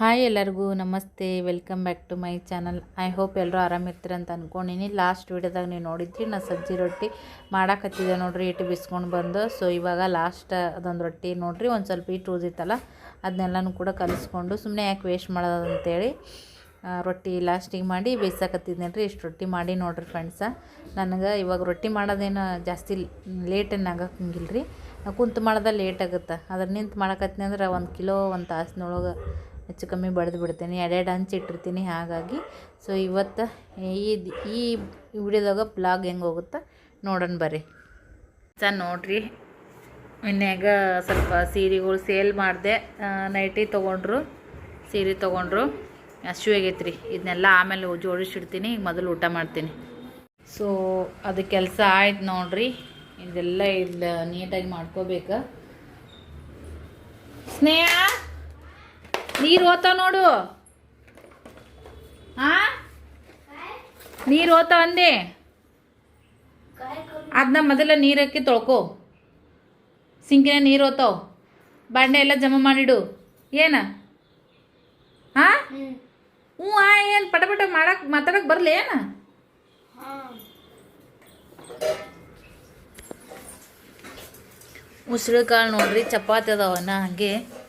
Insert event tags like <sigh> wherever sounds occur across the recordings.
Hi ಎಲ್ಲರಿಗೂ ನಮಸ್ತೆ welcome back to my channel I hope ಎಲ್ಲರೂ ಆರಾಮಿರ್ತೀರ ಅಂತ ಅಂದ್ಕೊಂಡಿನಿ ಲಾಸ್ಟ್ ವೀಡಿಯೋದಾಗ ನೀವು ನೋಡಿದ್ರಿ ನಾನು ಸಜ್ಜಿ ರೊಟ್ಟಿ ಮಾಡಾಕತ್ತಿದ್ದೆ ನೋಡ್ರಿ ಇಟ್ಟು ಬಿಸ್ಕೊಂಡು ಬಂದು. ಸೊ ಇವಾಗ ಲಾಸ್ಟ್ ಅದೊಂದು ರೊಟ್ಟಿ ನೋಡ್ರಿ, ಒಂದು ಸ್ವಲ್ಪ ಇಟ್ಟು ಉಳಿದಿತ್ತಲ್ಲ ಅದನ್ನೆಲ್ಲನೂ ಕೂಡ ಕಲಿಸ್ಕೊಂಡು ಸುಮ್ಮನೆ ಯಾಕೆ ವೇಸ್ಟ್ ಮಾಡೋದಂತೇಳಿ ರೊಟ್ಟಿ ಲಾಸ್ಟಿಗೆ ಮಾಡಿ ಬೇಯಿಸಕತ್ತಿದ್ದೇನೆ ಇಷ್ಟು ರೊಟ್ಟಿ ಮಾಡಿ ನೋಡ್ರಿ ಫ್ರೆಂಡ್ಸ ನನಗೆ ಇವಾಗ ರೊಟ್ಟಿ ಮಾಡೋದೇನು ಜಾಸ್ತಿ ಲೇಟ್ ಏನು ಆಗಂಗಿಲ್ಲ ರೀ ಕುಂತು ಮಾಡೋದ ಲೇಟ್ ಆಗುತ್ತೆ. ಅದ್ರ ನಿಂತು ಮಾಡಕತ್ತೀನಿ ಅಂದ್ರೆ ಒಂದು ಕಿಲೋ, ಒಂದು ತಾಸಿನೊಳಗೆ ಹೆಚ್ಚು ಕಮ್ಮಿ ಬಡ್ದು ಬಿಡ್ತೀನಿ. ಎರಡೆರಡು ಹಂಚಿಟ್ಟಿರ್ತೀನಿ ಹಾಗಾಗಿ. ಸೊ ಇವತ್ತು ಈ ಈ ವಿಡಿಯೋದಾಗ ಬ್ಲಾಗ್ ಹೆಂಗೆ ಹೋಗುತ್ತೆ ನೋಡೋಣ ಬರ್ರಿ. ಸರ್ ನೋಡ್ರಿ. ಮನ್ಯಾಗ ಸ್ವಲ್ಪ ಸೀರೆಗಳು ಸೇಲ್ ಮಾಡಿದೆ. ನೈಟಿ ತೊಗೊಂಡ್ರು, ಸೀರೆ ತೊಗೊಂಡ್ರು. ಹಸಿವು ರೀ ಇದನ್ನೆಲ್ಲ ಆಮೇಲೆ ಜೋಡಿಸಿಡ್ತೀನಿ. ಈಗ ಮೊದಲು ಊಟ ಮಾಡ್ತೀನಿ. ಸೊ ಅದು ಕೆಲಸ ಆಯ್ತು ನೋಡ್ರಿ. ಇದೆಲ್ಲ ಇಲ್ಲಿ ನೀಟಾಗಿ ಮಾಡ್ಕೋಬೇಕು. ಸ್ನೇಹ! ನೀರು ಓದ್ತಾವ ನೋಡು. ಆ? ನೀರು ಓದ್ತಾವ ಅಂದೆ. ಅದನ್ನ ಮೊದಲ ನೀರು ಹಾಕಿ ತೊಳ್ಕೊ. ಸಿಂಕಿನ ನೀರು ಓದ್ತಾವ ಬಾಂಡೆ ಎಲ್ಲ ಜಮಾ ಮಾಡಿಡು. ಏನ? ಹಾ ಹ್ಞೂ, ಆ, ಏನು ಪಟ ಪಟ ಮಾಡಕ್ ಮಾತಾಡಕ್ ಬರಲಿ, ಏನ? ಉಸಿರು ಕಾಳು ನೋಡ್ರಿ, ಚಪಾತಿ ಅದಾವನ ಹಾಗೆ.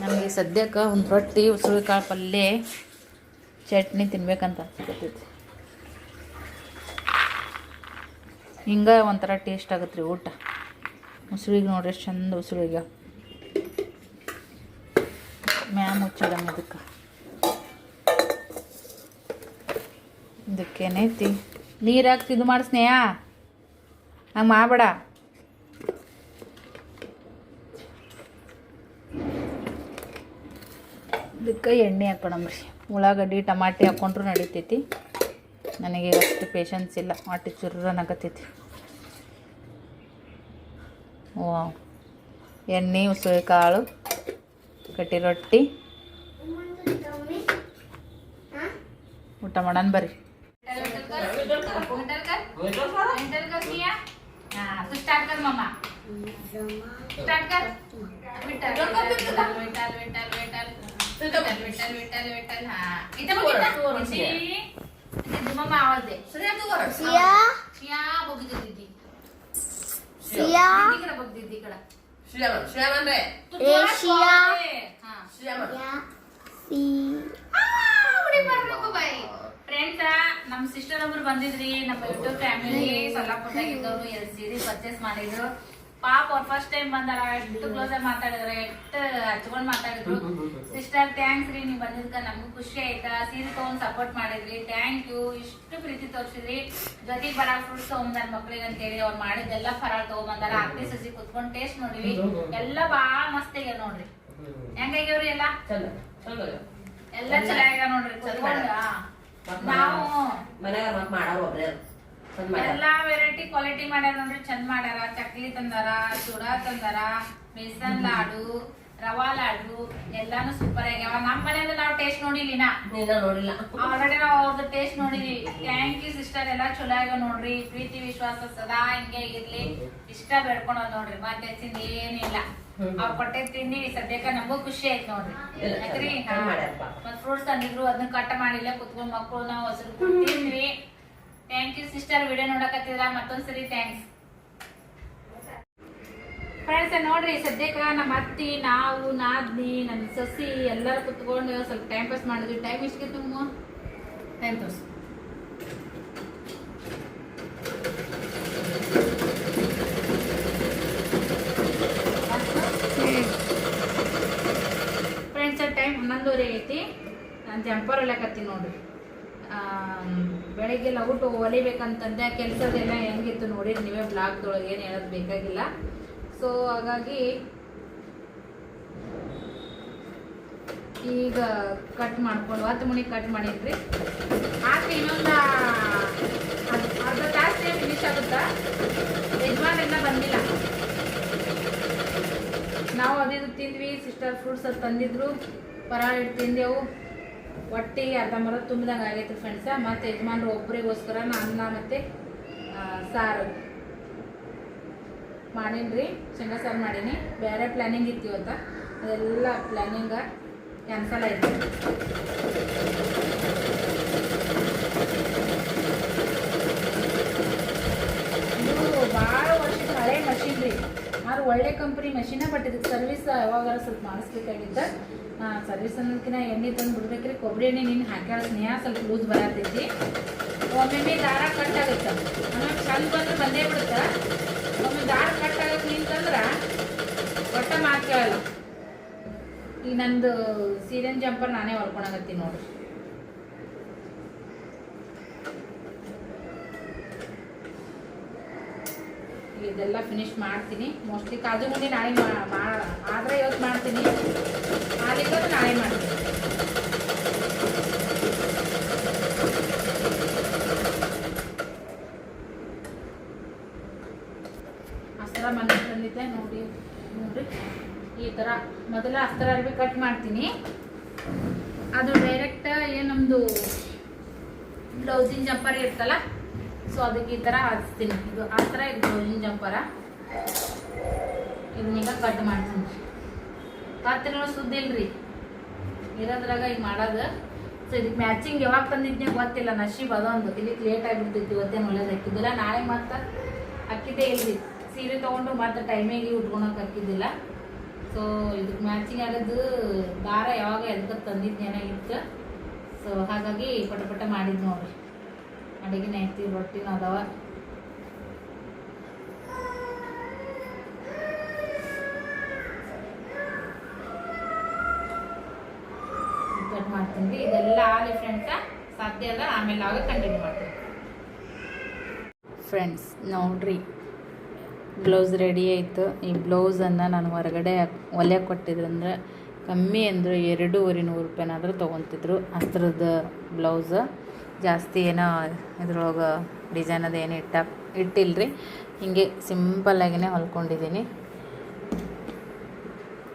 ನಮಗೆ ಸದ್ಯಕ್ಕೆ ಒಂದು ರೊಟ್ಟಿ ಉಸುಳು ಕಾಳು ಪಲ್ಯ, ಚಟ್ನಿ ತಿನ್ಬೇಕಂತ ಹಿಂಗೆ ಒಂಥರ ಟೇಸ್ಟ್ ಆಗುತ್ತೆ ರೀ ಊಟ. ಉಸಳಿಗೆ ನೋಡ್ರಿ ಎಷ್ಟು ಚಂದ ಉಸುಳಿಗೆ ಮ್ಯಾ ಮುಚ್ಚಿಡಂಗೆ ಇದಕ್ಕೆ. ಇದಕ್ಕೇನೈತಿ? ನೀರು ಹಾಕ್ತಿ, ಇದು ಮಾಡಿ ಸ್ನೇಹ. ಹಂಗೆ ಮಾಡಬೇಡ. ಇದಕ್ಕೆ ಎಣ್ಣೆ ಹಾಕೊಳಮ್ರಿ ಉಳ್ಳಾಗಡ್ಡಿ ಟಮಾಟಿ ಹಾಕ್ಕೊಂಡ್ರು ನಡಿತೈತಿ. ನನಗೆ ಅಷ್ಟು ಪೇಷನ್ಸ್ ಇಲ್ಲ. ಮಾಟಿ ಚುರ್ರನಾಗತೈತಿ ಓ ಎಣ್ಣೆ ಉಸುಳಿ ಕಾಳು ಕಟ್ಟಿ ರೊಟ್ಟಿ. ಊಟ ಮಾಡೋಣ ಬರ್ರಿ. ಫ್ರೆಂಡ್ಸ್ ನಮ್ಮ ಸಿಸ್ಟರ್ ಒಬ್ರು ಬಂದಿದ್ರಿ ನಮ್ಮ ಫ್ಯಾಮಿಲಿ ಸೊಲ್ಲಾಪುರದಾಗ ಇದ್ದವ್ರು ಎಲ್ ಸೀರೆ ಪರ್ಚೇಸ್ ಮಾಡಿದ್ರು. ಪಾಪ ಅವ್ರು ಫಸ್ಟ್ ಟೈಮ್ ಬಂದಾರ ಎಷ್ಟು ಕ್ಲೋಸ್ ಆಗಿ ಮಾತಾಡಿದ್ರ ಎಷ್ಟು ಹಚ್ಕೊಂಡ್ ಮಾತಾಡಿದ್ರು. ಸಿಸ್ಟರ್ ಥ್ಯಾಂಕ್ಸ್ ರೀ ನೀವು ಬಂದಿದ್ಕ ನಮಗೂ ಖುಷಿ ಆಯ್ತಾ? ಸೀರೆ ತಗೊಂಡ್ ಸಪೋರ್ಟ್ ಮಾಡಿದ್ರಿ. ಥ್ಯಾಂಕ್ ಯು ಇಷ್ಟು ಪ್ರೀತಿ ತೋರಿಸಿದ್ರಿ. ಜೊತೆಗೆ ಬರ ಫ್ರೂಟ್ಸ್ ತಗೊಂಬಂದಾರ ಮಕ್ಳಿಗೆ ಅಂತೇಳಿ ಅವ್ರು ಮಾಡಿದ್ದೆಲ್ಲ ಫರಾಳ್ ತಗೊಂಬಂದಾರ ಅಕ್ಕಿ ಸಸಿ ಕುತ್ಕೊಂಡ್ ಟೇಸ್ಟ್ ನೋಡಿವಿ ಎಲ್ಲ ಬಾಳ ಮಸ್ತ್ ಆಗ್ಯಾವ ನೋಡ್ರಿ. ಹೆಂಗಾಗ್ಯಾವ್ರಿ ಎಲ್ಲ? ಎಲ್ಲ ಚೆನ್ನಾಗ ನೋಡ್ರಿ. ನಾವು ಮನ್ಯಾಗ ಮಾಡೋರು ಒಬ್ರೇ. ಎಲ್ಲಾ ವೆರೈಟಿ ಕ್ವಾಲಿಟಿ ಮಾಡ್ಯಾರ ನೋಡ್ರಿ ಚಂದ ಮಾಡ್ಯಾರ. ಚಕ್ಲಿ ತಂದಾರ ಚೂಡಾ ತಂದಾರ ಬೇಸನ್ ಲಾಡು ರವಾ ಲಾಡು ಎಲ್ಲಾನು ಸೂಪರ್ ಆಗ್ಯಾವ. ನಮ್ಮ ಮನೆಯಿಂದ ನಾವು ಟೇಸ್ಟ್ ನೋಡಿಲಿನ ನೋಡಿಲ್ಲ. ಆಲ್ರೆಡಿ ನಾವು ಅವ್ರದ್ದು ಟೇಸ್ಟ್ ನೋಡಿದೀವಿ ಥ್ಯಾಂಕ್ ಯು ಸಿಸ್ಟರ್ ಎಲ್ಲಾ ಚಲೋ ಆಗ್ಯಾವ ನೋಡ್ರಿ. ಪ್ರೀತಿ ವಿಶ್ವಾಸ ಸದಾ ಹಿಂಗೆ ಇರ್ಲಿ. ಇಷ್ಟ ಬೇಡ್ಕೊಳೋದ್ ನೋಡ್ರಿ. ಮತ್ತೆ ಹೆಚ್ಚಿಂದ ಏನಿಲ್ಲ ಅವ್ರ ಕೊಟ್ಟೆ ತಿಂಡಿ ಸದ್ಯಕ್ಕೆ ನಮಗೂ ಖುಷಿ ಆಯ್ತು ನೋಡ್ರಿ. ಯಾಕ್ರಿ. ಮತ್ ಫ್ರೂಟ್ಸ್ ತಂದಿದ್ರು ಅದನ್ನ ಕಟ್ ಮಾಡಿಲ್ಲ ಕುತ್ಕೊಂಡ್ ಮಕ್ಕಳು ನಾವು ಹಸಿರು ತಿಂದ್ರಿ ಥ್ಯಾಂಕ್ ಯು ಸಿಸ್ಟರ್ ವಿಡಿಯೋ ನೋಡಕತ್ತಿದ್ರ? ಮತ್ತೊಂದ್ಸರಿ ಥ್ಯಾಂಕ್ಸ್ ಫ್ರೆಂಡ್ಸ್ ನೋಡ್ರಿ, ಸದ್ಯಕ್ಕೆ ನಮ್ಮ ಅತ್ತಿ, ನಾವು, ನಾದ್ನಿ, ನನ್ನ ಸಸಿ ಎಲ್ಲರೂ ಕುತ್ಕೊಂಡು ಸ್ವಲ್ಪ ಟೈಮ್ ಪಾಸ್ ಮಾಡಿದ್ವಿ. ಟೈಮ್ ಇಷ್ಟಕ್ಕೆ ತುಂಬ ಟೈಮ್ ತೋರಿಸ್ ಫ್ರೆಂಡ್ಸ್ ಟೈಮ್ ಹನ್ನೊಂದುವರೆ ಐತಿ. ನಾನು ಜಂಪರ್ ಹೊಲಕತ್ತೀನಿ ನೋಡ್ರಿ. ಆಮ್, ಲೌಟ್ ಹೊಲಿಬೇಕಂತಂದೆ ಕೆಲಸದೆಲ್ಲ ಹೆಂಗಿತ್ತು ನೋಡಿರಿ ನೀವೇ ಬ್ಲಾಗ್ದೊಳಗೆ ಏನು ಹೇಳೋದು ಬೇಕಾಗಿಲ್ಲ. ಸೊ ಹಾಗಾಗಿ ಈಗ ಕಟ್ ಮಾಡ್ಕೊಂಡು ಹತ್ತು ಮಣಿ ಕಟ್ ಮಾಡಿದ್ರಿ. ಹಾಕಿ ಇನ್ನೊಂದು ಅರ್ಧ- ತಾಸು ಫಿನಿಶ್ ಆಗುತ್ತಾ? ಯಜಮಾನ್ರೆಲ್ಲ ಬಂದಿಲ್ಲ. ನಾವು ಅದಿದು ತಿಂದ್ವಿ ಸಿಸ್ಟರ್ ಫ್ರೂಟ್ಸ್ ಅದು ತಂದಿದ್ರು ಪರಾಳ ಇಟ್ಟು ತಿಂದೆವು. ಒಟ್ಟಿಗೆ ಅರ್ಧಂಬರ್ಧ ತುಂಬಿದಂಗೆ ಆಗೈತೆ ಫ್ರೆಂಡ್ಸ ಮತ್ತು ಯಜಮಾನ್ರು ಒಬ್ಬರಿಗೋಸ್ಕರ ನಾನು ಅನ್ನ ಮತ್ತು ಸಾರು. ಮಾಡೀನಿ ರೀ ಶೇಂಗಾ ಸಾರು ಮಾಡೀನಿ. ಬೇರೆ ಪ್ಲ್ಯಾನಿಂಗ್ ಇತ್ತು ಇವತ್ತು. ಅದೆಲ್ಲ ಪ್ಲ್ಯಾನಿಂಗ ಕ್ಯಾನ್ಸಲ್ ಆಯಿತು. ಭಾಳ ಹಳೆ ರೀ. ಆದ್ರೆ ಒಳ್ಳೆ ಕಂಪ್ನಿ ಮಷಿನ ಬಟ್ ಇದಕ್ಕೆ ಸರ್ವಿಸ್ ಯಾವಾಗಾರ ಸ್ವಲ್ಪ ಮಾಡಿಸ್ಬೇಕಾಗಿತ್ತು ಸರ್ವಿಸ್ ಅನ್ನೋದಕ್ಕಿಂತ ಎಣ್ಣೆ ತಂದು ಬಿಡ್ಬೇಕ್ರಿ. ಕೊಬ್ಬರಿ ಎಣ್ಣೆ ನೀನು ಹಾಕ್ಯಾಳ ಸ್ನೇಹ ಸ್ವಲ್ಪ ಲೂಸ್ ಬರತೈತಿ. ಒಮ್ಮೊಮ್ಮೆ ದಾರ ಕಟ್ ಆಗುತ್ತೆ? ಆಮೇಲೆ ಚಂದ ಬಂದ್ರೆ ಬಂದೇ ಬಿಡುತ್ತೆ? ಒಮ್ಮೆ ದಾರ ಕಟ್ ಆಗಕ್ಕೆ ನಿಂತಂದ್ರೆ ಒಟ್ಟ ಮಾತು ಕೇಳಲ್ಲ. ಈಗ ನಂದು ಸೀರೆನ್ ಜಂಪರ್ ನಾನೇ ಹೊಲ್ಕೊಳಕತ್ತೀನಿ ನೋಡ್ರಿ. ಇದೆಲ್ಲ ಫಿನಿಶ್ ಮಾಡ್ತೀನಿ. ಮೋಸ್ಟ್ಲಿ ಕಾಜು ಮುಂದೆ ನಾಳೆ ಆದರೆ ಇವತ್ತು ಮಾಡ್ತೀನಿ. ಆಲಿದ್ರೆ ನಾಳೆ ಮಾಡ್ತೀನಿ. ಅಸ್ತ್ರ ಮನೆ ಬಂದಿದ್ದೆ ನೋಡಿ, ನೋಡ್ರಿ. ಈ ಥರ ಮೊದಲ ಅಸ್ತ್ರ ಅರ್ಬಿ ಕಟ್ ಮಾಡ್ತೀನಿ. ಅದು ಡೈರೆಕ್ಟ್ ಏನು ನಮ್ಮದು ಬ್ಲೌಸಿನ ಜಂಪರ್ ಇರ್ತಲ್ಲ ಸೊ ಅದಕ್ಕೆ ಈ ಥರ ಹಚ್ತೀನಿ ಇದು ಆ ಥರ ಇದು ಬ್ಲೌಸಿನ ಜಂಪರ ಇದನ್ನೀಗ ಕಟ್ ಮಾಡ್ತೀನಿ. ಪಾತ್ರೆಗಳು ಸುದ್ದಿ ಇಲ್ರಿ ಇರೋದ್ರಾಗ ಈಗ ಮಾಡೋದು. ಸೊ ಇದಕ್ಕೆ ಮ್ಯಾಚಿಂಗ್ ಯಾವಾಗ ತಂದಿದ್ದೆ ಗೊತ್ತಿಲ್ಲ. ನಶೀಬ್ ಅದೊಂದು. ಇದಕ್ಕೆ ಲೇಟ್ ಆಗಿಬಿಡ್ತಿತ್ತು ಇವತ್ತೇನು ಒಳ್ಳೇದು ಹಾಕಿದ್ದಿಲ್ಲ. ನಾಳೆ ಮತ್ತೆ ಹಾಕಿದ್ದೇ ಇಲ್ರಿ. ಸೀರೆ ತೊಗೊಂಡು ಮತ್ತೆ ಟೈಮಿಗೆ ಉಟ್ಕೊಳಕ್ಕೆ ಹಾಕಿದ್ದಿಲ್ಲ. ಸೊ ಇದಕ್ಕೆ ಮ್ಯಾಚಿಂಗ್ ಆಗೋದು ದಾರ ಯಾವಾಗ ಎದಕ್ಕೆ ತಂದಿದ್ದೇನೆ ಇತ್ತು ಸೊ ಹಾಗಾಗಿ ಪಟ ಪಟ ಮಾಡಿದ್ದು ನೋಡ್ರಿ. ಅಡುಗೆನ ಐತಿ ರೊಟ್ಟಿನೂ ಅದಾವ. ಕಟ್ ಮಾಡ್ತೀನಿ. ಇದೆಲ್ಲ ಆಗಲಿ ಫ್ರೆಂಡ್ಸ ಸಾಧ್ಯ ಅಲ್ಲ ಆಮೇಲೆ ಆಗ ಕಂಟಿನ್ಯೂ ಮಾಡ್ತೀನಿ ಫ್ರೆಂಡ್ಸ್ ನೋಡ್ರಿ ಬ್ಲೌಸ್ ರೆಡಿ ಆಯಿತು. ಈ ಬ್ಲೌಸನ್ನು ನಾನು ಹೊರಗಡೆ ಒಲೆ ಕೊಟ್ಟಿದ್ರಂದ್ರೆ ಕಮ್ಮಿ ಅಂದರೆ ಎರಡೂವರೆ ನೂರು ರೂಪಾಯಿನಾದರೂ ತೊಗೊತಿದ್ರು. ಅಸ್ತ್ರದ ಬ್ಲೌಸ್ ಜಾಸ್ತಿ ಏನೋ ಇದ್ರೊಳಗೆ ಡಿಸೈನ್ ಅದು ಏನು ಇಟ್ಟ, ಇಟ್ಟಿಲ್ರಿ. ಹಿಂಗೆ ಸಿಂಪಲ್ಲಾಗಿನೇ ಹೊಲ್ಕೊಂಡಿದ್ದೀನಿ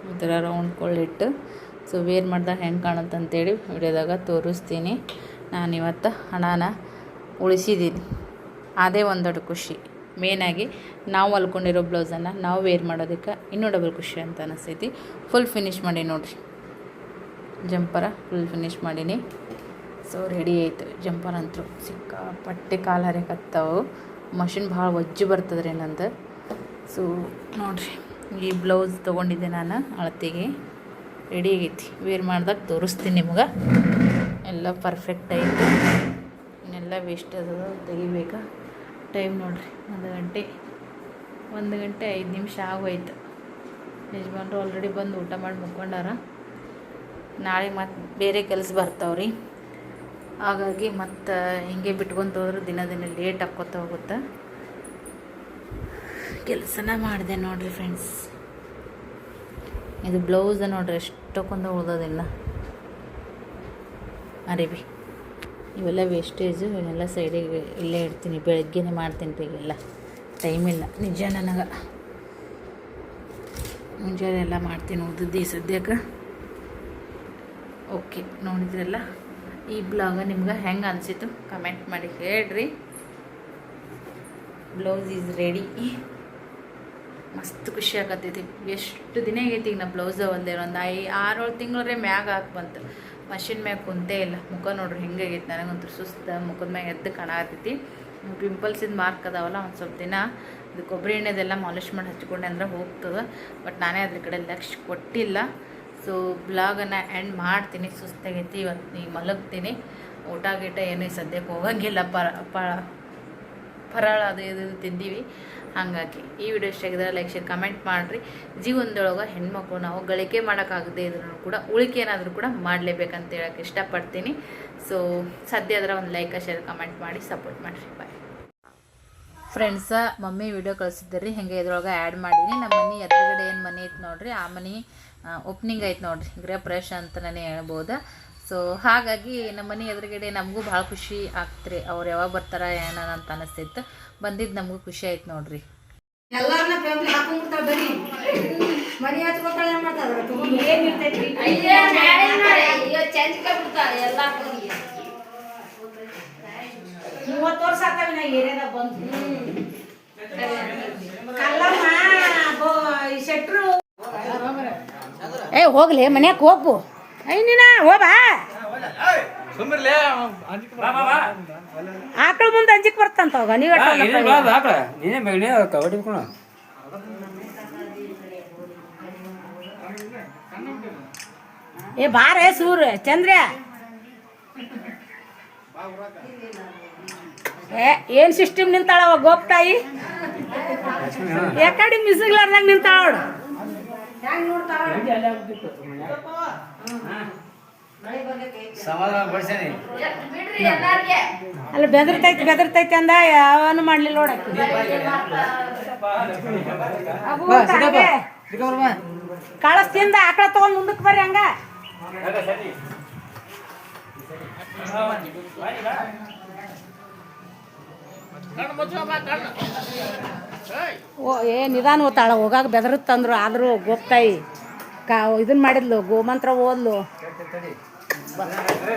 ಈ ಥರ ರೌಂಡ್ ಕೊಳ್ಳಿಟ್ಟು ಸೊ ವೇರ್ ಮಾಡ್ದಾಗ ಹೆಂಗೆ ಕಾಣುತ್ತೆ ಅಂತೇಳಿ ವಿಡಿಯೋದಾಗ ತೋರಿಸ್ತೀನಿ. ನಾನು ಇವತ್ತು ಹಣನ ಉಳಿಸಿದ್ದೀನಿ ಅದೇ ಒಂದು ದೊಡ್ಡ ಖುಷಿ ಮೇನಾಗಿ ನಾವು ಹೊಲ್ಕೊಂಡಿರೋ ಬ್ಲೌಸನ್ನು ನಾವು ವೇರ್ ಮಾಡೋದಕ್ಕೆ ಇನ್ನೂ ಡಬಲ್ ಖುಷಿ ಅಂತ ಅನಿಸ್ತೈತಿ ಫುಲ್ ಫಿನಿಶ್ ಮಾಡಿ ನೋಡಿರಿ. ಜಂಪರ ಫುಲ್ ಫಿನಿಶ್ ಮಾಡೀನಿ. ಸೊ ರೆಡಿ ಆಯಿತು. ಜಂಪರ್ ಅಂತೂ. ಸಿಕ್ಕಾಪಟ್ಟೆ ಕಾಲು ಹರಿಯಕತ್ತವು ಮಷಿನ್ ಭಾಳ ಒಜ್ಜು ಬರ್ತದ್ರಿ ನಂದು. ಸೊ ನೋಡಿರಿ. ಈ ಬ್ಲೌಸ್ ತೊಗೊಂಡಿದ್ದೆ ನಾನು ಅಳತೆಗೆ. ರೆಡಿ ಆಗೈತಿ. ವೇರ್ ಮಾಡ್ದಾಗ ತೋರಿಸ್ತೀನಿ ನಿಮ್ಗೆ. ಎಲ್ಲ ಪರ್ಫೆಕ್ಟ್ ಐತಿ ಇನ್ನೆಲ್ಲ ವೇಸ್ಟ್ ಅದ ತೆಗಿಬೇಕಾ? ಟೈಮ್ ನೋಡಿರಿ. ಒಂದು ಗಂಟೆ. ಒಂದು ಗಂಟೆ ಐದು ನಿಮಿಷ ಆಗೋಯ್ತು. ಯಜಮಾನ್ರು ಆಲ್ರೆಡಿ ಬಂದು ಊಟ ಮಾಡಿ ಮುಕ್ಕೊಂಡಾರ. ನಾಳೆ ಮತ್ತೆ ಬೇರೆ ಕೆಲಸ ಬರ್ತಾವ್ರಿ. ಹಾಗಾಗಿ ಮತ್ತು ಹಿಂಗೆ ಬಿಟ್ಕೊಂತ ಹೋದ್ರೆ ದಿನ ದಿನ ಲೇಟ್ ಆಕ್ಕೋತ ಹೋಗುತ್ತೆ. ಕೆಲಸನ ಮಾಡಿದೆ ನೋಡಿರಿ ಫ್ರೆಂಡ್ಸ್ ಇದು ಬ್ಲೌಸ್ ನೋಡ್ರಿ ಎಷ್ಟಕ್ಕೊಂದು ಉಳ್ದೋದಿಲ್ಲ. ಅರಿವಿ ಇವೆಲ್ಲ ವೇಸ್ಟೇಜು ಇವನ್ನೆಲ್ಲ ಸೈಡಿಗೆ ಇಲ್ಲೇ ಇಡ್ತೀನಿ, ಬೆಳಗ್ಗೆನೇ ಮಾಡ್ತೀನಿ ರೀ ಟೈಮ್ ಇಲ್ಲ, ನಿಜ ನನಗೆ. ಮುಂಜಾನೆ ಎಲ್ಲ ಮಾಡ್ತೀನಿ ಉಳ್ದದ್ದು ಸದ್ಯಕ್ಕೆ. ಓಕೆ ನೋಡಿದ್ರಲ್ಲ? ಈ ಬ್ಲಾಗ ನಿಮ್ಗೆ ಹೆಂಗೆ ಅನಿಸಿತು ಕಮೆಂಟ್ ಮಾಡಿ ಹೇಳ್ರಿ. ಬ್ಲೌಸ್ ಈಸ್ ರೆಡಿ ಮಸ್ತ್ ಖುಷಿ ಆಗತ್ತೈತಿ. ಎಷ್ಟು ದಿನ ಆಗೈತಿ ಈಗ ನಾ ಬ್ಲೌಸ ಒಂದೇ ಒಂದು ಐ ಆರೇಳು ತಿಂಗಳರೇ ಮ್ಯಾಗ ಹಾಕಿ ಬಂತು. ಮಷಿನ್ ಮ್ಯಾಗ ಕುಂತೇ ಇಲ್ಲ. ಮುಖ ನೋಡ್ರಿ ಹೆಂಗಾಗೈತಿ ನನಗಂತೂ ಸುಸ್ತು ಮುಖದ ಮ್ಯಾಗ ಎದ್ದು ಪಿಂಪಲ್ಸ್ ಪಿಂಪಲ್ಸಿದ ಮಾರ್ಕ್ ಅದಾವಲ್ಲ, ಒಂದು ಸ್ವಲ್ಪ ದಿನ ಇದು ಕೊಬ್ಬರಿ ಎಣ್ಣೆದೆಲ್ಲ ಮಾಲಿಶ್ ಮಾಡಿ ಹಚ್ಕೊಂಡೆ ಅಂದ್ರೆ ಹೋಗ್ತದೆ. ಬಟ್ ನಾನೇ ಅದ್ರ ಕಡೆ ಲಕ್ಷ್ಯ ಕೊಟ್ಟಿಲ್ಲ. ಸೊ ಬ್ಲಾಗನ್ನು ಎಂಡ್ ಮಾಡ್ತೀನಿ. ಸುಸ್ತಾಗೈತಿ. ಇವತ್ತು ಈಗ ಮಲಗ್ತೀನಿ. ಊಟ ಗೀಟ ಏನೂ ಸದ್ಯಕ್ಕೆ ಹೋಗಂಗಿಲ್ಲ. ಪರ ಫರಾಳ ಅದು ಇದು ತಿಂದೀವಿ. ಹಾಗಾಗಿ ಈ ವಿಡಿಯೋ ಇಷ್ಟ ಆಗಿದ್ರೆ ಲೈಕ್ ಶೇರ್ ಕಮೆಂಟ್ ಮಾಡಿರಿ. ಜೀವನದೊಳಗೆ ಹೆಣ್ಮಕ್ಳು ನಾವು ಗಳಿಕೆ ಮಾಡೋಕ್ಕಾಗದೇ ಇದ್ರೂ ಕೂಡ ಉಳಿಕೆ ಏನಾದರೂ ಕೂಡ ಮಾಡಲೇಬೇಕಂತ ಹೇಳಕ್ಕೆ ಇಷ್ಟಪಡ್ತೀನಿ. ಸೊ ಸದ್ಯ ಒಂದು ಲೈಕ್ ಶೇರ್ ಕಮೆಂಟ್ ಮಾಡಿ ಸಪೋರ್ಟ್ ಮಾಡಿರಿ. ಬಾಯ್ ಫ್ರೆಂಡ್ಸ ಮಮ್ಮಿ ವಿಡಿಯೋ ಕಳಿಸಿದ್ರಿ. ಹಿಂಗೆ ಇದ್ರೊಳಗೆ ಆ್ಯಡ್ ಮಾಡೀನಿ. ನಮ್ಮ ಮನೆ ಎದುರುಗಡೆ ಏನು ಮನೆ ಐತೆ ನೋಡಿರಿ. ಆ ಮನೆ ಓಪ್ನಿಂಗ್ ಐತೆ ನೋಡ್ರಿ ಗೃಹ ಪ್ರವೇಶ ಅಂತಲೇ ಹೇಳ್ಬೋದು. ಸೊ ಹಾಗಾಗಿ ನಮ್ಮ ಮನೆ ಎದುರುಗಡೆ ನಮಗೂ ಭಾಳ ಖುಷಿ ಆಗ್ತ್ರಿ. ಅವ್ರು ಯಾವಾಗ ಬರ್ತಾರ ಏನೋ ಅಂತ ಅನಿಸ್ತಿತ್ತು ಬಂದಿದ್ದು ನಮಗೂ ಖುಷಿ ಆಯ್ತು ನೋಡ್ರಿ. ಮೂವತ್ತು ವರ್ಷ ಆಗ್ತಾವೆ ನಾ ಏರಿಯಾದಾಗ ಬಂದು. ಕಲ್ಲಮ್ಮ ಈ ಶೆಟ್ರು. ಏ ಹೋಗ್ಲಿ ಮನ್ಯಾಗ ಹೋಗ್ಬು. ಐ ನೀನ ಹೋ ಬಾ ಸುಮ್ಮಿರ್ಲೇ ಆಕಳ ಮುಂದೆ ಅಂಜಿಕ್ ಬರ್ತಂತ ಹೋಗ ನೀವ್ ಏ ಬಾರೇ ಸೂರ್ಯ ಚಂದ್ರ ಏ ಏನ್ ಸಿಸ್ಟಮ್ ನಿಂತಾಳವ ಗೋಪ್ತಾಯಿ ಯಾಕಡೆ ಮಿಸಿಗ್ಲಾರ್ದಂಗ ನಿಂತಾಳ ಅಲ್ಲ ಬೆದರ್ತೈತಿ ಬೆದರ್ತೈತಿ ಅಂದ ಯಾವನು ಮಾಡ್ಲಿಲ್ಲ ನೋಡಕ್ಕೆ ಕಳಸ್ತಿಂದ ಆಕಳ ತಗೊಂಡ್ ಮುಂದಕ್ಕೆ ಬರ್ರಿ ಹಂಗ. ಓ, ಏ, ನಿಧಾನ ಓದ್ತಾಳ ಹೋಗಾಗ ಬೆದರುತ್ತಂದ್ರು, ಆದರೂ ಗೋಪ್ತಾಯಿ, ಕಾ ಇದನ್ನ ಮಾಡಿದ್ಲು, ಗೋಮಂತ್ರ ಓದ್ಲು.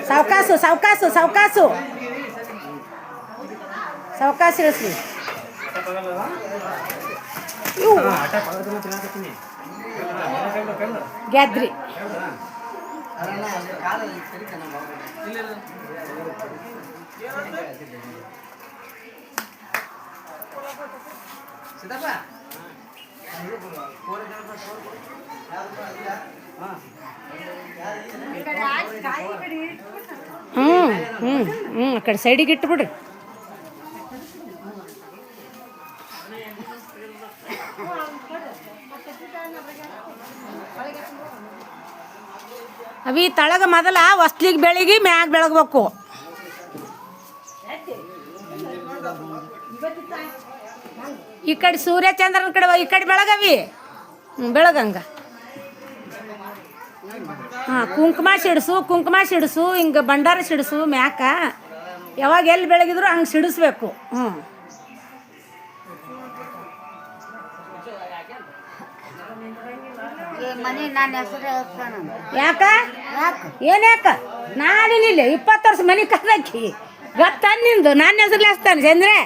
ಸಾವಕಾಸು ಸಾವಕಾಸು ಸಾವಕಾಸು. ಸಾವಕಾಸು ಇಳಿಸ್ಲಿ ಇವು. ಗೆದ್ರಿ ಹ್ಞೂ ಹ್ಞೂ ಹ್ಞೂ ಆ ಕಡೆ ಸೈಡಿಗೆ ಇಟ್ಬಿಡ್ರಿ. ಅವಿ ತಳಗ ಮೊದಲ ಹೊಸ್ಲಿಗೆ ಬೆಳಿಗ್ಗೆ ಮ್ಯಾಗ ಬೆಳಗ್ಬೇಕು. ಈ ಕಡೆ ಸೂರ್ಯ ಚಂದ್ರನ ಕಡೆ ಈ ಕಡೆ ಬೆಳಗವಿ. ಹ್ಞೂ ಬೆಳಗಂಗ. ಹಾಂ ಕುಂಕುಮ ಸಿಡಿಸು ಕುಂಕುಮ ಸಿಡಿಸು ಹಿಂಗೆ ಭಂಡಾರ ಸಿಡಿಸು ಮ್ಯಾಕ. ಯಾವಾಗ ಎಲ್ಲಿ ಬೆಳಗಿದ್ರು ಹಂಗೆ ಸಿಡಿಸ್ಬೇಕು. ಹ್ಞೂ ಯಾಕ? ಏನ್ ಯಾಕ? ನಾನಿಲ್ಲ ಇಪ್ಪತ್ತು ವರ್ಷ ಮನೆ ಕದಕ್ಕಿ ಗೊತ್ತ ನಿಂದು ನನ್ನ ಹೆಸರು ಹಚ್ತಾನೆ ಚಂದ್ರೆ.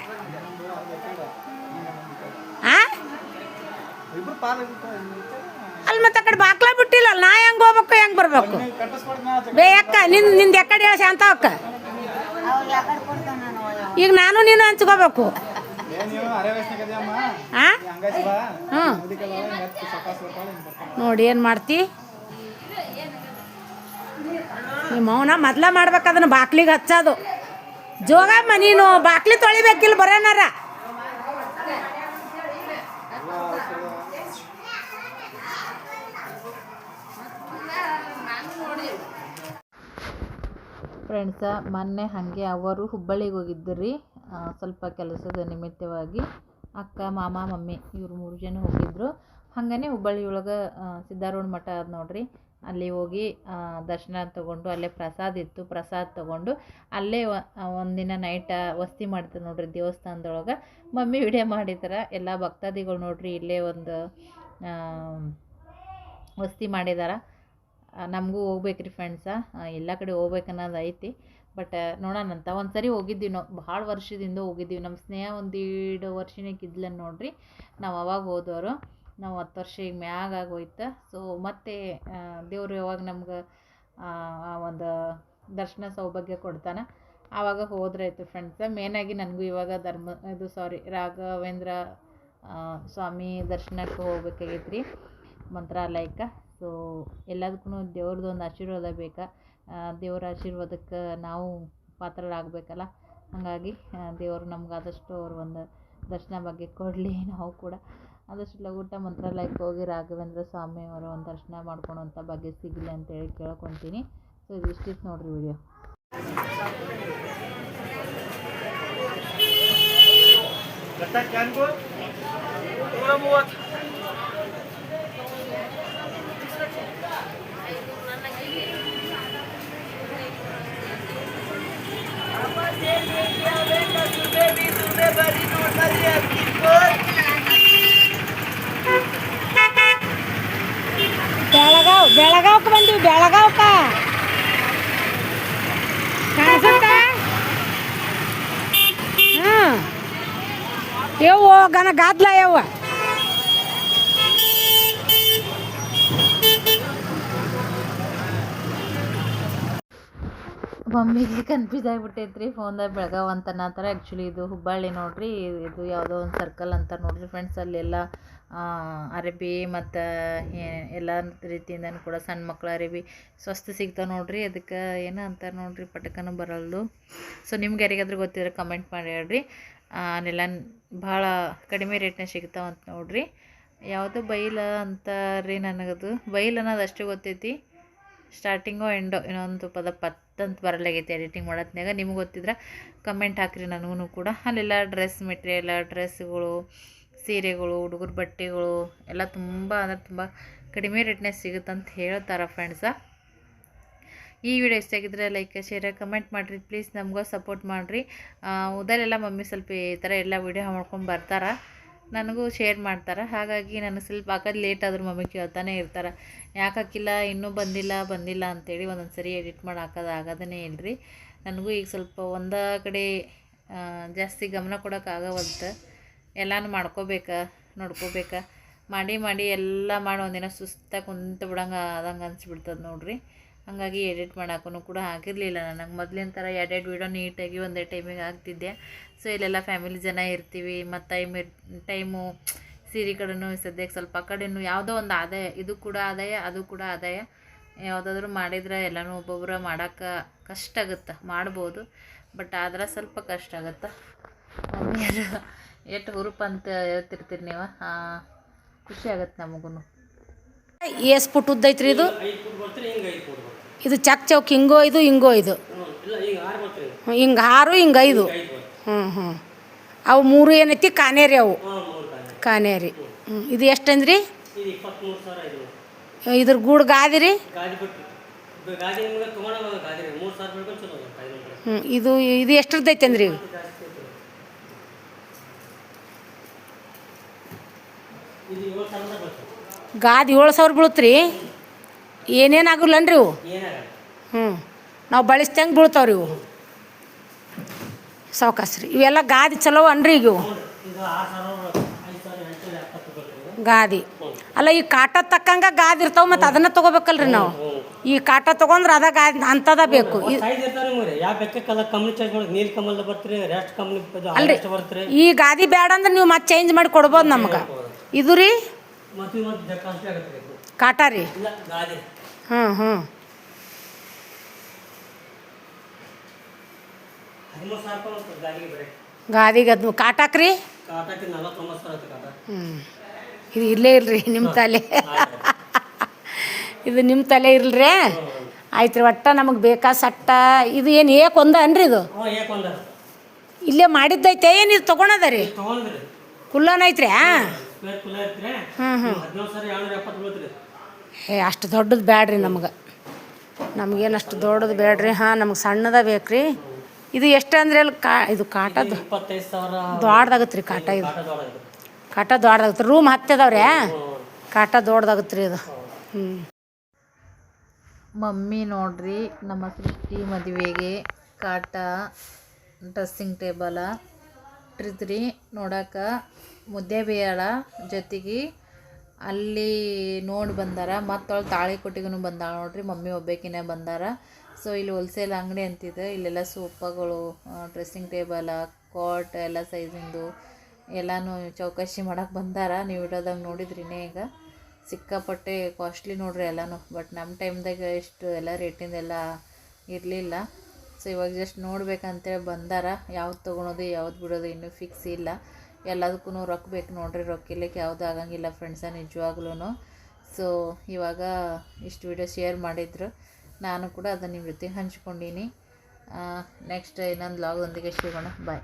ಅಲ್ಲಿ ಮತ್ತೆ ಆ ಕಡೆ ಬಾಕ್ಲ ಬಿಟ್ಟಿಲ್ಲ ನಾ ಹೆಂಗ್ ಹೋಗ್ಬೇಕು ಹೆಂಗ್ ಬರ್ಬೇಕು? ಬೇ ಅಕ್ಕ ನಿನ್ನಿಂದ ಎಕ್ಕಡೆ ಹೇಳ ಶಾಂತ ಅಕ್ಕ ಈಗ ನಾನು ನೀನು ಹಂಚ್ಕೋಬೇಕು. ನೋಡಿ ಏನು ಮಾಡ್ತಿ? ನಿಮ್ಮ ಮೌನ ಮೊದ್ಲ ಮಾಡ್ಬೇಕು ಅದನ್ನ ಬಾಕ್ಲಿಗೆ ಹಚ್ಚೋದು. ಜೋಗಮ್ಮ ನೀನು ಬಾಕ್ಲಿ ತೊಳಿಬೇಕಿಲ್ಲ ಬರೋನಾರ? ಫ್ರೆಂಡ್ಸ ಮೊನ್ನೆ ಹಾಗೆ ಅವರು ಹುಬ್ಬಳ್ಳಿಗೆ ಹೋಗಿದ್ದರು. ರೀ ಸ್ವಲ್ಪ ಕೆಲಸದ ನಿಮಿತ್ತವಾಗಿ ಅಕ್ಕ, ಮಾಮ, ಮಮ್ಮಿ ಇವ್ರು ಮೂರು ಜನ ಹೋಗಿದ್ದರು ಹಾಗೇ ಹುಬ್ಬಳ್ಳಿ ಒಳಗೆ ಸಿದ್ಧಾರೂಢ ಮಠ ಅದ ನೋಡ್ರಿ. ಅಲ್ಲಿ ಹೋಗಿ ದರ್ಶನ ತಗೊಂಡು ಅಲ್ಲೇ ಪ್ರಸಾದ ಇತ್ತು. ಪ್ರಸಾದ ತಗೊಂಡು ಅಲ್ಲೇ ಒಂದಿನ ನೈಟ ವಸ್ತಿ ಮಾಡ್ತಾರೆ ನೋಡ್ರಿ ದೇವಸ್ಥಾನದೊಳಗೆ. ಮಮ್ಮಿ ವಿಡಿಯೋ ಮಾಡಿದ್ರ. ಎಲ್ಲ ಭಕ್ತಾದಿಗಳು ನೋಡ್ರಿ ಇಲ್ಲೇ ಒಂದು ವಸ್ತಿ ಮಾಡಿದಾರ. ನಮಗೂ ಹೋಗ್ಬೇಕು ರೀ ಫ್ರೆಂಡ್ಸ ಎಲ್ಲ ಕಡೆ ಹೋಗ್ಬೇಕು ಅನ್ನೋದು ಐತಿ. ಬಟ್ ನೋಡೋಣಂತ ಒಂದು ಸರಿ ಹೋಗಿದ್ದೀವಿ ನಾವು ಭಾಳ ವರ್ಷದಿಂದ ಹೋಗಿದ್ದೀವಿ. ನಮ್ಮ ಸ್ನೇಹ ಒಂದು ಎರಡು ವರ್ಷನೇ ಇದ್ಲ ನೋಡ್ರಿ. ನಾವು ಅವಾಗ ಹೋದವರು ನಾವು ಹತ್ತು ವರ್ಷ ಈಗ ಮ್ಯಾಗ ಆಗೋಯ್ತು. ಸೊ ಮತ್ತೆ ದೇವರು ಯಾವಾಗ ನಮ್ಗೆ, ಆ ಒಂದು ದರ್ಶನ ಸೌಭಾಗ್ಯ ಕೊಡ್ತಾನೆ ಆವಾಗ ಹೋದ್ರೆ ಆಯಿತು ಫ್ರೆಂಡ್ಸ ಮೇನಾಗಿ ನನಗೂ ಇವಾಗ ಧರ್ಮ, ಇದು ಸಾರಿ ರಾಘವೇಂದ್ರ ಸ್ವಾಮಿ ದರ್ಶನಕ್ಕೆ ಹೋಗ್ಬೇಕಾಗೈತೆ ರೀ ಮಂತ್ರಾಲಯಕ್ಕೆ. ಸೊ ಎಲ್ಲದಕ್ಕೂ ದೇವ್ರದ್ದು ಆಶೀರ್ವಾದ ಬೇಕಾ? ದೇವ್ರ ಆಶೀರ್ವಾದಕ್ಕೆ ನಾವು ಪಾತ್ರರಾಗಬೇಕಲ್ಲ? ಹಾಗಾಗಿ ದೇವರು ನಮ್ಗೆ ಆದಷ್ಟು ಅವ್ರ ಒಂದು ದರ್ಶನ ಬಗ್ಗೆ ಕೊಡಲಿ ನಾವು ಕೂಡ. ಆದಷ್ಟು ಲಘೂಟ ಮಂತ್ರಾಲಯಕ್ಕೆ ಹೋಗಿ ರಾಘವೇಂದ್ರ ಸ್ವಾಮಿಯವರ ಒಂದು ದರ್ಶನ ಮಾಡ್ಕೊಳೋಂಥ ಭಾಗ್ಯ ಸಿಗಲಿ ಅಂತೇಳಿ ಕೇಳ್ಕೊತೀನಿ. ಸೊ, ಇದು ಇಷ್ಟಿತ್ತು ನೋಡಿರಿ ವಿಡಿಯೋ. ಬೆಳಗಾವ್ ಬೆಳಗಾವ್ಕ ಬಂದಿವಿ ಬೆಳಗಾವ್ಕ ಕಾಣಿಸುತ್ತ ಹ್ಞೂ ಯವ್ವ ಗನ ಗಾದ್ಲ ಯವ್ವ ಮಮ್ಮಿಗೆ ಕನ್ಫ್ಯೂಸ್ ಆಗಿಬಿಟ್ಟೈತ್ರಿ ಫೋನ್ದಾಗ ಬೆಳಗಾವ್ ಅಂತ ಅನ್ನತ್ತಾರ ಆ್ಯಕ್ಚುಲಿ ಇದು ಹುಬ್ಬಳ್ಳಿ ನೋಡ್ರಿ, ಇದು ಯಾವುದೋ ಒಂದು ಸರ್ಕಲ್ ಅಂತ ನೋಡ್ರಿ ಫ್ರೆಂಡ್ಸ್ ಅಲ್ಲೆಲ್ಲ. ಅರಬಿ ಮತ್ತು ಎಲ್ಲ ರೀತಿಯಿಂದನೂ ಕೂಡ ಸಣ್ಣ ಮಕ್ಕಳು ಅರಬಿ ಸ್ವಸ್ಥ ಸಿಗ್ತಾವೆ ನೋಡ್ರಿ. ಅದಕ್ಕೆ ಏನು ಅಂತಾರೆ ನೋಡ್ರಿ ಪಟಕನ ಬರಲ್ದು. ಸೊ ನಿಮ್ಗೆ ಯಾರಿಗಾದ್ರೂ ಗೊತ್ತಿದ್ರೆ ಕಮೆಂಟ್ ಮಾಡಿ ಹೇಳ್ರಿ. ಅಲ್ಲೆಲ್ಲ ಭಾಳ ಕಡಿಮೆ ರೇಟ್ನಾಗ ಅಂತ ನೋಡ್ರಿ. ಯಾವುದು ಬೈಲ ಅಂತಾರ್ರಿ ನನಗದು. ಬೈಲ್ ಅನ್ನೋದು ಅಷ್ಟೇ ಗೊತ್ತೈತಿ. ಸ್ಟಾರ್ಟಿಂಗು ಎಂಡೋ ಇನ್ನೊಂದು ಪದ ಪತ್ತಂತ ಬರಲಾಗೈತೆ ಎಡಿಟಿಂಗ್ ಮಾಡೋತ್ನಾಗ ನಿಮ್ಗೆ ಗೊತ್ತಿದ್ರೆ ಕಮೆಂಟ್ ಹಾಕಿರಿ ನನಗೂ ಕೂಡ. ಅಲ್ಲೆಲ್ಲ ಡ್ರೆಸ್ ಮೆಟೀರಿಯಲ್ ಡ್ರೆಸ್ಗಳು ಸೀರೆಗಳು, ಹುಡುಗರ ಬಟ್ಟೆಗಳು ಎಲ್ಲ ತುಂಬ ಅಂದರೆ ತುಂಬ ಕಡಿಮೆ ರೇಟ್ನಾಗ ಸಿಗುತ್ತಂತ ಹೇಳ್ತಾರೆ ಫ್ರೆಂಡ್ಸ ಈ ವಿಡಿಯೋ ಇಷ್ಟ ಆಗಿದ್ರೆ ಲೈಕ್ ಶೇರ್ ಕಮೆಂಟ್ ಮಾಡಿರಿ. ಪ್ಲೀಸ್ ನಮ್ಗೆ ಸಪೋರ್ಟ್ ಮಾಡಿರಿ. ಉದಲೆಲ್ಲ ಮಮ್ಮಿ ಸ್ವಲ್ಪ ಈ ಥರ ಎಲ್ಲ ವಿಡಿಯೋ ಮಾಡ್ಕೊಂಡು ಬರ್ತಾರೆ. ನನಗೂ ಶೇರ್ ಮಾಡ್ತಾರೆ. ಹಾಗಾಗಿ ನನಗೆ ಸ್ವಲ್ಪ ಹಾಕೋದು ಲೇಟ್ ಆದರೂ ಮಮ್ಮಿ ಕೇಳ್ತಾನೆ ಇರ್ತಾರೆ. ಯಾಕೆ ಹಾಕಿಲ್ಲ? ಇನ್ನೂ ಬಂದಿಲ್ಲ ಬಂದಿಲ್ಲ ಅಂತೇಳಿ ಒಂದೊಂದು ಸರಿ ಎಡಿಟ್ ಮಾಡಿ ಹಾಕೋದು ಆಗೋದನ್ನೇ ಇಲ್ರಿ ನನಗೂ ಈಗ ಸ್ವಲ್ಪ ಒಂದೇ ಕಡೆ ಜಾಸ್ತಿ ಗಮನ ಕೊಡೋಕ್ಕಾಗವಲ್ತು ಎಲ್ಲನೂ ಮಾಡ್ಕೋಬೇಕಾ, ನೋಡ್ಕೋಬೇಕಾ. ಮಾಡಿ ಮಾಡಿ ಎಲ್ಲ ಮಾಡಿ ಒಂದಿನ ಸುಸ್ತಾಗಿ ಕುಂತು ಬಿಡಂಗೆ ಆದಂಗೆ ಅನಿಸ್ಬಿಡ್ತದೆ ನೋಡ್ರಿ. ಹಾಗಾಗಿ ಎಡಿಟ್ ಮಾಡೋಕ್ಕೂ ಕೂಡ ಆಗಿರಲಿಲ್ಲ. ನನಗೆ ಮೊದಲಿನ ಥರ ಎರಡೆರಡು ವೀಡಿಯೋ ನೀಟಾಗಿ ಒಂದೇ ಟೈಮಿಗೆ ಆಗ್ತಿದ್ದೆ. ಸೊ ಇಲ್ಲೆಲ್ಲ ಫ್ಯಾಮಿಲಿ ಜನ ಇರ್ತೀವಿ. ಮತ್ತು ಟೈಮ್ ಇರ್ ಟೈಮು ಸೀರೆ ಕಡೆನೂ ಸದ್ಯಕ್ಕೆ ಸ್ವಲ್ಪ ಕಡೆನೂ ಯಾವುದೋ ಒಂದು ಆದಾಯ, ಇದು ಕೂಡ ಆದಾಯ, ಅದು ಕೂಡ ಆದಾಯ. ಯಾವುದಾದ್ರೂ ಮಾಡಿದ್ರೆ ಎಲ್ಲನೂ ಒಬ್ಬೊಬ್ಬರ ಮಾಡೋಕ್ಕೆ ಕಷ್ಟ ಆಗುತ್ತೆ? ಮಾಡ್ಬೋದು. ಬಟ್ ಆದ್ರೆ ಸ್ವಲ್ಪ ಕಷ್ಟ ಆಗುತ್ತೆ? ಮಮ್ಮಿಯರು <laughs> ಎಷ್ಟು ಹುರುಪು ಅಂತ ಹೇಳ್ತಿರ್ತೀರಿ ನೀವು? ಖುಷಿ ಆಗತ್ತೆ ನಮಗೂ ಏಸ್ ಫುಟ್ ಉದ್ದೈತ್ರಿ ಇದು? ಇದು ಚಕ್ ಚೌಕ್ ಹಿಂಗೋ ಇದು ಹಿಂಗೋ ಇದು. ಹಿಂಗೆ ಆರು ಹಿಂಗೆ ಐದು. ಹ್ಞೂ ಹ್ಞೂ ಅವು ಮೂರು ಏನೈತಿ? ಕಾನೇರಿ ಅವು. ಕಾನೇರಿ. ಹ್ಞೂ ಇದು ಎಷ್ಟು ಅಂದ್ರಿ? ಇದ್ರ ಗೂಡು ಗಾದಿ ರೀ? ಹ್ಞೂ ಇದು ಇದು ಎಷ್ಟ್ರದ್ದೈತೆ ಅಂದ್ರಿ? ಗಾದಿ ಏಳು ಸಾವಿರ ಬೀಳುತ್ರಿ? ಏನೇನು ಆಗುಲ್ಲನ್ರಿ ಇವು? ಹ್ಞೂ ನಾವು ಬಳಸ್ದಂಗೆ ಬೀಳ್ತಾವ್ರಿ ಇವು. ಸಾವ್ಕಾಸ್ ರೀ ಇವೆಲ್ಲ ಗಾದಿ ಚಲೋ ಅನ್ರಿ ಈಗ ಇವು. ಗಾದಿ. ಅಲ್ಲ ಈ ಕಾಟ ತಕ್ಕಂಗ ಗಾದಿ ಇರ್ತಾವ ಮತ್ತು ಅದನ್ನ ತಗೋಬೇಕಲ್ರಿ ನಾವು. ಈ ಕಾಟ ತಗೊಂಡ್ರೆ ಅದ ಗಾದಿ ಅಂಥದ ಬೇಕು. ಅಲ್ರಿ. ಈ ಗಾದಿ ಬೇಡ ಅಂದ್ರೆ ನೀವು ಮತ್ತೆ ಚೇಂಜ್ ಮಾಡಿ ಕೊಡ್ಬೋದು ನಮ್ಗೆ. ಇದು ರೀ ಕಾಟ ರೀ? ಒಂದು ಗಾಡಿಗೆ ಗಾದಿಗೆ ಅದು ಕಾಟಾಕ್ರಿ ಹ್ಞೂ ಇದು ಇಲ್ಲೇ ಇಲ್ರಿ ನಿಮ್ಮ ತಲೆ. ಇದು ನಿಮ್ಮ ತಲೆ ಇಲ್ರಿ? ಆಯ್ತು ರೀ ಒಟ್ಟ ನಮಗೆ ಬೇಕಾ ಸಟ್ಟ? ಇದು ಏನು ಏಕ್ ಒಂದ ಅನ್ರಿ ಇದು? ಇಲ್ಲೇ ಮಾಡಿದ್ದೈತೆ ಏನು ಇದು ತೊಗೊಳದ ರೀ? ಕುಲ್ಲನ್ ಐತ್ರಿ ಏ ಅಷ್ಟು ದೊಡ್ಡದು ಬ್ಯಾಡ್ರಿ ನಮ್ಗೆ. ನಮ್ಗೇನು ಅಷ್ಟು ದೊಡ್ಡದು ಬೇಡ್ರಿ ಹಾಂ ನಮ್ಗೆ ಸಣ್ಣದ ಬೇಕು ರೀ ಇದು ಎಷ್ಟು ಅಂದ್ರೆ ಅಲ್ಲಿ ಕಾ ಇದು ಕಾಟದ್ದು? ದೊಡ್ಡದಾಗತ್ತೆ ರೀ ಕಾಟ ಇದು. ಕಾಟ ದೊಡ್ಡದಾಗತ್ತೆ ರೂಮ್ ಹತ್ತದವ್ರೆ? ಕಾಟ ದೊಡ್ಡದಾಗತ್ತೆ ರೀ ಇದು. ಹ್ಞೂ ಮಮ್ಮಿ ನೋಡ್ರಿ ನಮ್ಮ ಸೃಷ್ಟಿ ಮದುವೆಗೆ ಕಾಟ ಡ್ರೆಸ್ಸಿಂಗ್ ಟೇಬಲ ಇಟ್ಟಿದ್ರಿ. ನೋಡಕ್ಕೆ ಮುದ್ದೆ ಬೇಯಳ ಜೊತೆಗೆ ಅಲ್ಲಿ ನೋಡಿ ಬಂದಾರ. ಮತ್ತು ಅವಳು ತಾಳಿ ಕೊಟ್ಟಿಗೂ ಬಂದಾಳ ನೋಡ್ರಿ. ಮಮ್ಮಿ ಒಬ್ಬೇಕಿನೇ ಬಂದಾರ. ಸೊ ಇಲ್ಲಿ ಹೋಲ್ಸೇಲ್ ಅಂಗಡಿ ಅಂತಿದೆ. ಇಲ್ಲೆಲ್ಲ ಸೋಫಾಗಳು ಡ್ರೆಸ್ಸಿಂಗ್ ಟೇಬಲ ಕಾಟ್ ಎಲ್ಲ ಸೈಜಿಂದು ಎಲ್ಲನೂ ಚೌಕಾಶಿ ಮಾಡಕ್ಕೆ ಬಂದಾರ. ನೀವು ಇಡೋದಾಗ ನೋಡಿದ್ರಿನೇ ಈಗ. ಸಿಕ್ಕಾಪಟ್ಟೆ ಕಾಸ್ಟ್ಲಿ ನೋಡ್ರಿ ಎಲ್ಲನೂ. ಬಟ್ ನಮ್ಮ ಟೈಮ್ದಾಗ ಎಷ್ಟು ಎಲ್ಲ ರೇಟಿಂದೆಲ್ಲ ಇರಲಿಲ್ಲ. ಸೊ ಇವಾಗ ಜಸ್ಟ್ ನೋಡ್ಬೇಕಂತೇಳಿ ಬಂದಾರ. ಯಾವ್ದು ತೊಗೊಳೋದು, ಯಾವ್ದು ಬಿಡೋದು ಇನ್ನೂ ಫಿಕ್ಸ್ ಇಲ್ಲ. ಎಲ್ಲದಕ್ಕೂ ರೊಕ್ಕ ಬೇಕು ನೋಡ್ರಿ, ರೊಕ್ಕ ಇಲ್ಲಕ್ಕೆ ಯಾವುದು ಆಗಂಗಿಲ್ಲ ಫ್ರೆಂಡ್ಸ ನಿಜವಾಗ್ಲೂ ಸೊ ಇವಾಗ ಇಷ್ಟು ವಿಡಿಯೋ ಶೇರ್ ಮಾಡಿದ್ರು. ನಾನು ಕೂಡ ಅದನ್ನು ನಿಮ್ಮ ಜೊತೆ ಹಂಚ್ಕೊಂಡೀನಿ ನೆಕ್ಸ್ಟ್ ಇನ್ನೊಂದು ಲಾಗ್ದೊಂದಿಗೆ ಸಿಗೋಣ. ಬಾಯ್